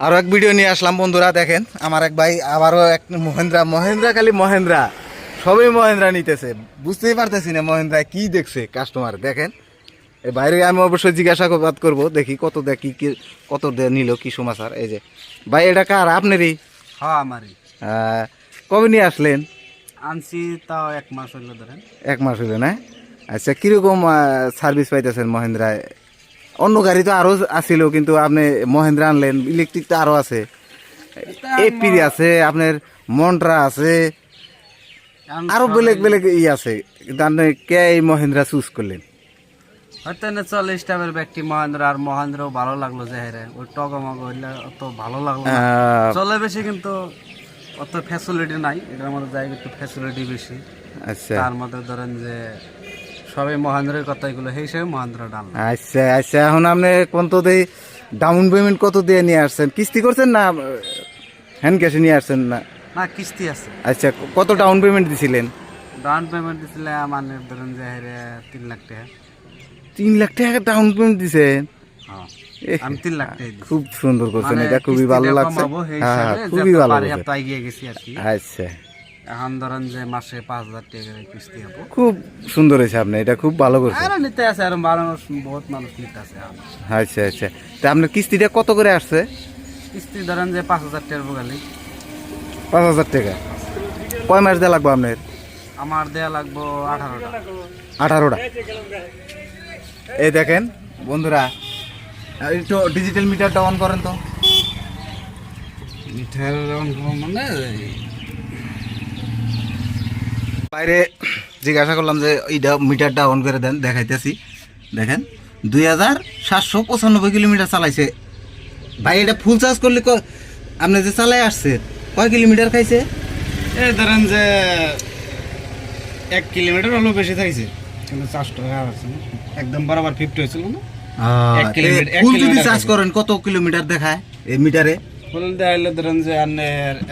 আরও এক ভিডিও নিয়ে আসলাম বন্ধুরা দেখেন আমার এক ভাই আবারও এক মহেন্দ্রা মহেন্দ্রা খালি মহেন্দ্রা সবই মহেন্দ্রা নিতেছে। বুঝতেই পারতেছি না মহেন্দ্রা কি দেখছে কাস্টমার দেখেন। এই বাইরে আমি অবশ্যই জিজ্ঞাসাবাদ করব দেখি কত দেখি কি কত দে- নিল কি সমাচার এই যে। ভাই এটা কার? আপনারই? হ্যাঁ আমারই। কবে নিয়ে আসলেন? আনছি তাও এক মাস হইল ধরেন। এক মাস হইল না? আচ্ছা কীরকম সার্ভিস পাইতেছেন মহেন্দ্রায় অন্য গাড়ি তো আরও আছিল কিন্তু আপনি মহেন্দ্রা আনলেন ইলেকট্রিক তো আরও আছে। এপিরি আছে আপনার মন্ট্রা আছে এখন আরও বেলেগ বেলেগ ই আছে কিন্তু আপনি কে এই মহেন্দ্রা চুজ করলেন? হয়তো না চল্লিশ টাইপের ব্যক্তি মহেন্দ্র আর মহেন্দ্র ভালো লাগল যে হেরে ওই টগমগ হইলে অত ভালো লাগল চলে বেশি কিন্তু অত ফ্যাসিলিটি নাই এটার মধ্যে যাই একটু ফ্যাসিলিটি বেশি। আচ্ছা। তার মধ্যে ধরেন যে সবাই মহেন্দ্রের কথাগুলো সেই হিসেবে মহেন্দ্র ডাল। আচ্ছা আচ্ছা এখন আপনি কোন দিয়ে ডাউন পেমেন্ট কত দিয়ে নিয়ে আসছেন? কিস্তি করছেন না হ্যান্ড ক্যাশে নিয়ে আসছেন না? না কিস্তি আছে। আচ্ছা কত ডাউন পেমেন্ট দিছিলেন? ডাউন পেমেন্ট দিছিলে মানে ধরেন যে তিন লাখ টাকা। তিন লাখ টাকা ডাউন পেমেন্ট দিছেন আমি তিন লাখ টাকা খুব সুন্দর করছেন মানে এটা খুবই ভালো লাগছে। হ্যাঁ খুবই ভালো আচ্ছা। এখন ধরেন যে মাসে পাঁচ হাজার টাকা কিস্তি হব। খুব সুন্দর হয়েছে আপনি এটা খুব ভালো করছেন। আরও নিতে আছে আর মানুষ বহুত মানুষ নিতে আছে আচ্ছা আচ্ছা। তা আপনার কিস্তিটা কত করে আসছে? কিস্তি ধরেন যে পাঁচ হাজার টাকার বগালি। পাঁচ হাজার টাকা। কয় মাস দেওয়া লাগবে আপনার? আমার দেয়া লাগবো আঠারোটা। আঠারোটা। এই দেখেন বন্ধুরা একটু ডিজিটাল মিটারটা অন করেন তো। মিঠাইয়ের মানে বাইরে জিজ্ঞাসা করলাম যে এইটা মিটারটা অন করে দেন দেখাইতেছি। দেখেন দুই হাজার সাতশো পঁচানব্বই কিলোমিটার চালাইছে। ভাই এটা ফুল চার্জ করলে আপনি যে চালাই আসছে কয় কিলোমিটার খাইছে? এই ধরেন যে এক কিলোমিটার হলেও বেশি চারশো টাকা আছে একদম বরাবর ফিফটি হয়েছিল না? ফুল যদি চার্জ করেন কত কিলোমিটার দেখায় এই মিটারে? ফুল হলে ধরেন যে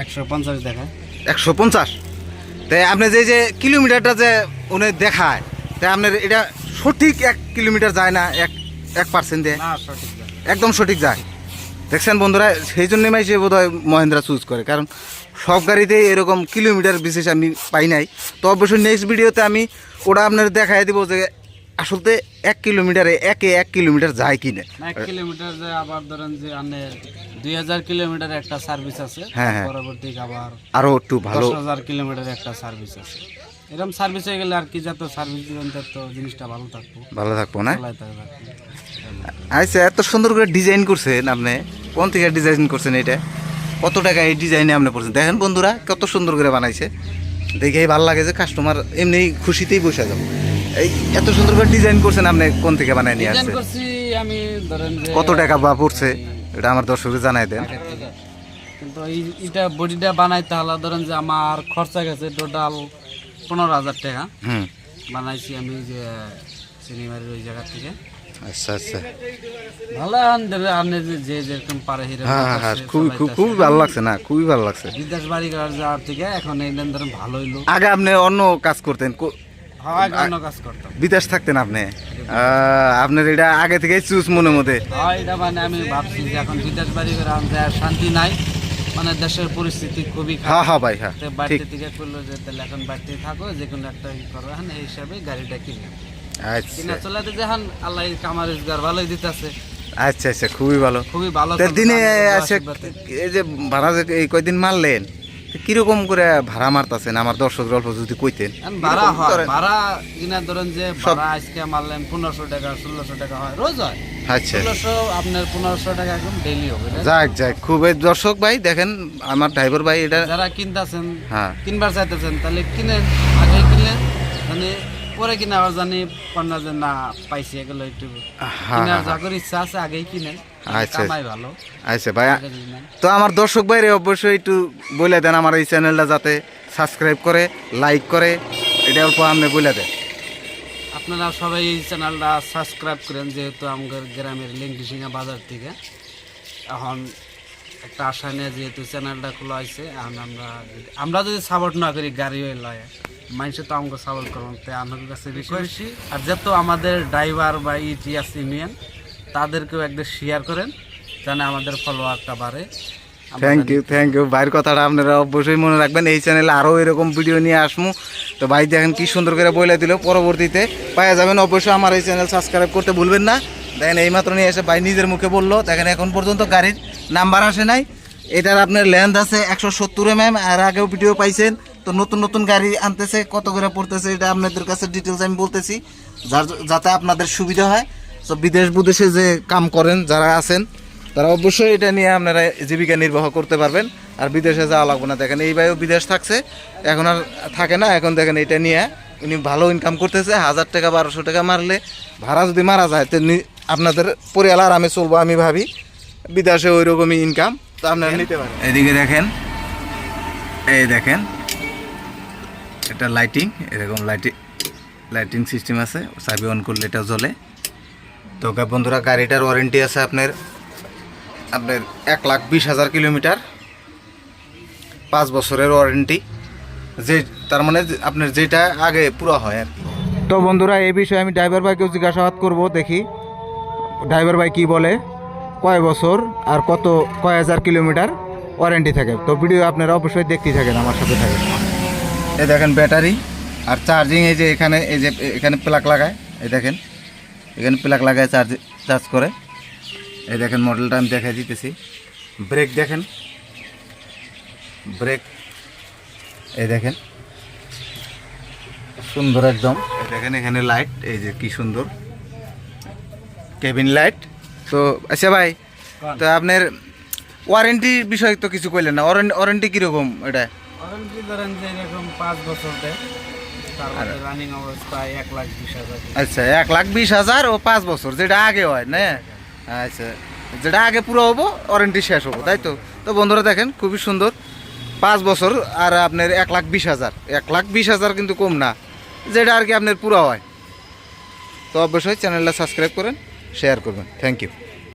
একশো পঞ্চাশ দেখায়। একশো পঞ্চাশ? তাই আপনি যে যে কিলোমিটারটা যে উনি দেখায় তাই আপনার এটা সঠিক এক কিলোমিটার যায় না এক এক পার্সেন্ট দিয়ে? একদম সঠিক যায়। দেখছেন বন্ধুরা সেই জন্যই মাইসে বোধ হয় মহেন্দ্রা চুজ করে কারণ সব গাড়িতে এরকম কিলোমিটার বিশেষ আমি পাই নাই। তো অবশ্যই নেক্সট ভিডিওতে আমি ওটা আপনার দেখাই দিব যে আসলে এক কিলোমিটারে একে এক কিলোমিটার যায় কিনে। না, এক কিলোমিটার যে আবার ধরেন যে দুই হাজার কিলোমিটার একটা সার্ভিস আছে হ্যাঁ, হ্যাঁ। পরবর্তী আবার আরও একটু ভালো দশ হাজার কিলোমিটার একটা সার্ভিস আছে। এরকম সার্ভিস হয়ে গেলে আর কি যত সার্ভিস দিবেন তত জিনিসটা ভালো থাকব। ভালো থাকব না? আর। আচ্ছা এত সুন্দর করে ডিজাইন করছেন আপনি। কোন থেকে ডিজাইন করছেন এটা? কত টাকা এই ডিজাইনে আপনি করছেন দেখেন বন্ধুরা কত সুন্দর করে বানাইছে। দেখেই ভালো লাগে যে কাস্টমার এমনি খুশিতেই বসে যাব। এই এত সুন্দর করে ডিজাইন করছেন আপনি কোন থেকে বানায় নিয়ে আসছেন? আমি ধরেন কত টাকা বা পড়ছে? এটা আমার দর্শককে জানাই দেন। কিন্তু এই এটা বডিটা বানাইতে হলে ধরেন যে আমার খরচা গেছে টোটাল পনেরো হাজার টাকা। হুম। বানাইছি আমি যে সিনেমার ওই জায়গা থেকে। আচ্ছা আচ্ছা। ভালো আপনি যে- যে যেরকম পারে হিরো হ্যাঁ হ্যাঁ হ্যাঁ খুবই খুব খুবই ভালো লাগছে না খুবই ভালো লাগছে। বিদেশ বাড়ি যাওয়ার থেকে এখন এই ধরেন ভালো হইল আগে আপনি অন্য কাজ করতেন হয় বিদেশ থাকতেন আপনি? আপনার এটা আগে থেকেই চুজ মনে মধ্যে? এটা মানে আমি ভাবছি যে এখন বিদেশ বাড়ি করে আমাদের শান্তি নাই। মানে দেশের পরিস্থিতি খুবই হ্যাঁ হ্যাঁ ভাই হ্যাঁ বাড়িতে থেকে করল যে তাহলে এখন বাড়িতে থাকো যে কোনো একটা ই করো এখন এই হিসাবে গাড়িটা কিনলাম আচ্ছা। কিনা চলাতে যখন আল্লাহ কামার রোজগার ভালোই দিতেছে। আচ্ছা আচ্ছা খুবই ভালো। খুবই ভালো দিনে আছে এই যে ভাড়া এই কয়দিন মারলেন? কীরকম করে ভাড়া মারতাছেন? আমার দর্শক অল্প যদি কইতেন। ভাড়া হয়। ভাড়া কিনা ধরেন যে ভাড়া আজকে মারলেন পনেরোশো টাকা ষোলোশো টাকা হয় রোজ হয়। আচ্ছা। ষোলোশো আপনার পনেরোশো টাকা একদম ডেইলি হবে যাক যাক খুবই দর্শক ভাই দেখেন আমার ড্রাইভার ভাই এটা যারা কিনতেছেন হ্যাঁ। কিনবার চাইতেছেন তাহলে কিনেন আগে কিনলেন মানে পরে কিনে আবার জানি পণ্য যে না পাইছি এগুলো একটু কিনার যাগর ইচ্ছা আছে আগেই কিনেন। আচ্ছা। ভালো। আচ্ছা ভাই তো আমার দর্শক ভাইরে অবশ্যই একটু বলে দেন আমার এই চ্যানেলটা যাতে সাবস্ক্রাইব করে লাইক করে এটা অল্প আপনি বলে দেন। আপনারা সবাই এই চ্যানেলটা সাবস্ক্রাইব করেন যেহেতু আমাদের গ্রামের লিঙ্গিসিঙ্গা বাজার থেকে। এখন একটা আশা নিয়ে যেহেতু চ্যানেলটা খোলা হয়েছে এখন আমরা আমরা যদি সাপোর্ট না করি গাড়ি হয়ে লয়। মানুষে তো আমাকে সাপোর্ট করুন তাই আমাদের কাছে বেশি বেশি আর যত আমাদের ড্রাইভার বা ইটি আছে ইউনিয়ন তাদেরকেও একদম শেয়ার করেন জানে আমাদের ফলোয়ারটা বাড়ে। থ্যাংক ইউ থ্যাংক ইউ ভাইয়ের কথাটা আপনারা অবশ্যই মনে রাখবেন। এই চ্যানেলে আরও এরকম ভিডিও নিয়ে আসমু। তো ভাই দেখেন কি সুন্দর করে বলে দিল। পরবর্তীতে পাওয়া যাবেন। অবশ্যই আমার এই চ্যানেল সাবস্ক্রাইব করতে ভুলবেন না। দেখেন এইমাত্র নিয়ে এসে ভাই নিজের মুখে বলল। দেখেন এখন পর্যন্ত গাড়ির নাম্বার আসে নাই। এটার আপনার লেন্থ আছে একশো সত্তর এম এম আর আগেও ভিডিও পাইছেন। তো নতুন নতুন গাড়ি আনতেছে কত করে পড়তেছে এটা আপনাদের কাছে ডিটেলস আমি বলতেছি যার যাতে আপনাদের সুবিধা হয়। তো বিদেশ বিদেশে যে কাম করেন যারা আছেন তারা অবশ্যই এটা নিয়ে আপনারা জীবিকা নির্বাহ করতে পারবেন। আর বিদেশে যাওয়া লাগবে না। দেখেন এই ভাইও বিদেশ থাকছে এখন আর থাকে না। এখন দেখেন এটা নিয়ে উনি ভালো ইনকাম করতেছে। হাজার টাকা বারোশো টাকা মারলে ভাড়া যদি মারা যায় তো আপনাদের পরিয়াল আরামে চলবো আমি ভাবি বিদেশে ওই রকমই ইনকাম তো আপনারা নিতে পারেন। এদিকে দেখেন এই দেখেন এটা লাইটিং এরকম লাইটিং লাইটিং সিস্টেম আছে, চাবি অন করলে এটা জ্বলে। তো বন্ধুরা, গাড়িটার ওয়ারেন্টি আছে আপনার আপনার এক লাখ বিশ হাজার কিলোমিটার, পাঁচ বছরের ওয়ারেন্টি যে, তার মানে আপনার যেটা আগে পুরো হয় আর তো বন্ধুরা, এই বিষয়ে আমি ড্রাইভার ভাইকেও জিজ্ঞাসাবাদ করব, দেখি ড্রাইভার ভাই কি বলে, কয় বছর আর কত, কয় হাজার কিলোমিটার ওয়ারেন্টি থাকে। তো ভিডিও আপনারা অবশ্যই দেখতেই থাকেন, আমার সাথে থাকেন। এই দেখেন ব্যাটারি আর চার্জিং এই যে এখানে এই যে এখানে প্লাগ লাগায় এই দেখেন। এখানে প্লাগ লাগায় চার্জ চার্জ করে। এই দেখেন মডেলটা আমি দেখা দিতেছি। ব্রেক দেখেন। ব্রেক এই দেখেন। সুন্দর একদম। এই দেখেন এখানে লাইট এই যে কি সুন্দর। কেবিন লাইট তো আচ্ছা ভাই তো আপনার ওয়ারেন্টি বিষয় তো কিছু কইলেন না। ওয়ারেন্টি কীরকম এটা? ওয়ারেন্টি ধরেন যে এরকম পাঁচ বছর দেয়। আচ্ছা এক লাখ বিশ হাজার ও পাঁচ বছর যেটা আগে হয় না? আচ্ছা যেটা আগে পুরো হব ওয়ারেন্টি শেষ হব তাই তো? তো বন্ধুরা দেখেন খুবই সুন্দর। পাঁচ বছর আর আপনার এক লাখ বিশ হাজার। এক লাখ বিশ হাজার কিন্তু কম না যেটা আর কি আপনার পুরো হয়। তো অবশ্যই চ্যানেলটা সাবস্ক্রাইব করেন শেয়ার করবেন। Thank you